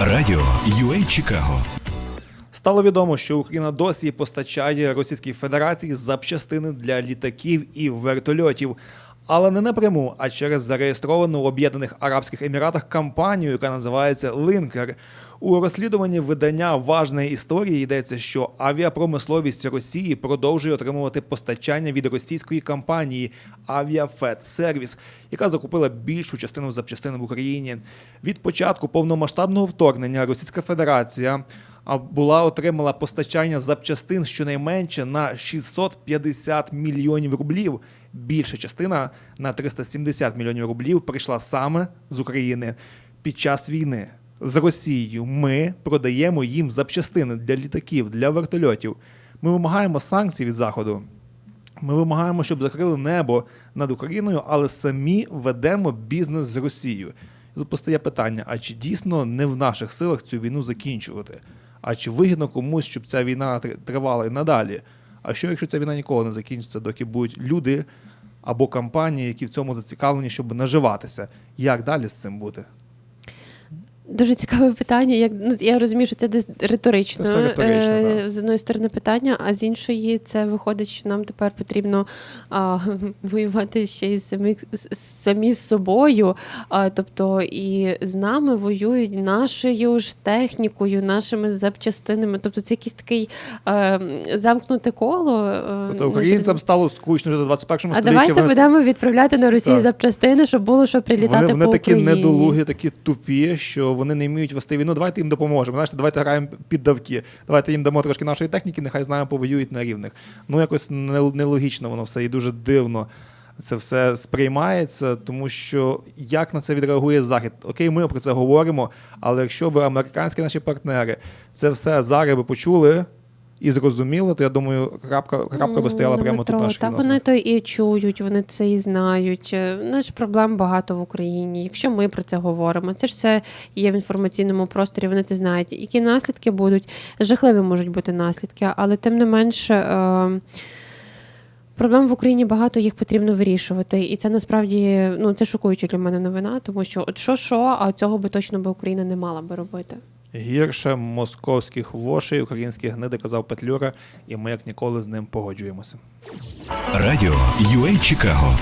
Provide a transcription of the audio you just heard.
Радіо UA Чикаго Стало відомо, що Україна досі постачає Російській Федерації запчастини для літаків і вертольотів. Але не напряму, а через зареєстровану в Об'єднаних Арабських Еміратах компанію, яка називається Линкер. У розслідуванні видання важної історії йдеться, що авіапромисловість Росії продовжує отримувати постачання від російської компанії Авіафет Сервіс, яка закупила більшу частину запчастин в Україні. Від початку повномасштабного вторгнення Російська Федерація була отримала постачання запчастин щонайменше на 650 мільйонів рублів. Більша частина на 370 мільйонів рублів прийшла саме з України під час війни. З Росією ми продаємо їм запчастини для літаків, для вертольотів. Ми вимагаємо санкцій від Заходу. Ми вимагаємо, щоб закрили небо над Україною, але самі ведемо бізнес з Росією. Тут постає питання: а чи дійсно не в наших силах цю війну закінчувати? А чи вигідно комусь, щоб ця війна тривала і надалі? А що якщо ця війна ніколи не закінчиться, доки будуть люди або компанії, які в цьому зацікавлені, щоб наживатися? Як далі з цим бути? Дуже цікаве питання. Як ну я розумію, що це десь риторично, Це риторично, е, да. з одної сторони питання, а з іншої це виходить, що нам тепер потрібно а, воювати ще й самі, самі з собою. А, тобто і з нами воюють нашою ж технікою, нашими запчастинами. Тобто це якийсь такий е, замкнуте коло. е, Тобто українцям стало скучно жити в 21 а столітті. давайте вони- будемо відправляти на Росію Так. запчастини, щоб було що прилітати Вони, вони по такі Україні. недолугі, такі тупі, що вони не вміють вести війну. Давайте їм допоможемо. Знаєте, давайте граємо під давки. Давайте їм дамо трошки нашої техніки, нехай з нами повоюють на рівних. Ну якось нелогічно воно все і дуже дивно. Це все сприймається, тому що як на це відреагує Захід? Окей, ми про це говоримо, але якщо б американські наші партнери це все зараз би почули і зрозуміли, то я думаю, крапка, крапка би стояла Ну, прямо тут наших Та відносинах. вони то і чують, вони це і знають. Е, У ж проблем багато в Україні. Якщо ми про це говоримо, це ж все є в інформаційному просторі, вони це знають. Які наслідки будуть? Жахливі можуть бути наслідки, але тим не менше. Е- Проблем в Україні багато, їх потрібно вирішувати, і це насправді ну це шокуюча для мене новина, тому що от що що, а цього би точно би Україна не мала би робити. Гірше московських вошей, українських гниди, казав Петлюра, і ми як ніколи з ним погоджуємося. Радіо UA Чикаго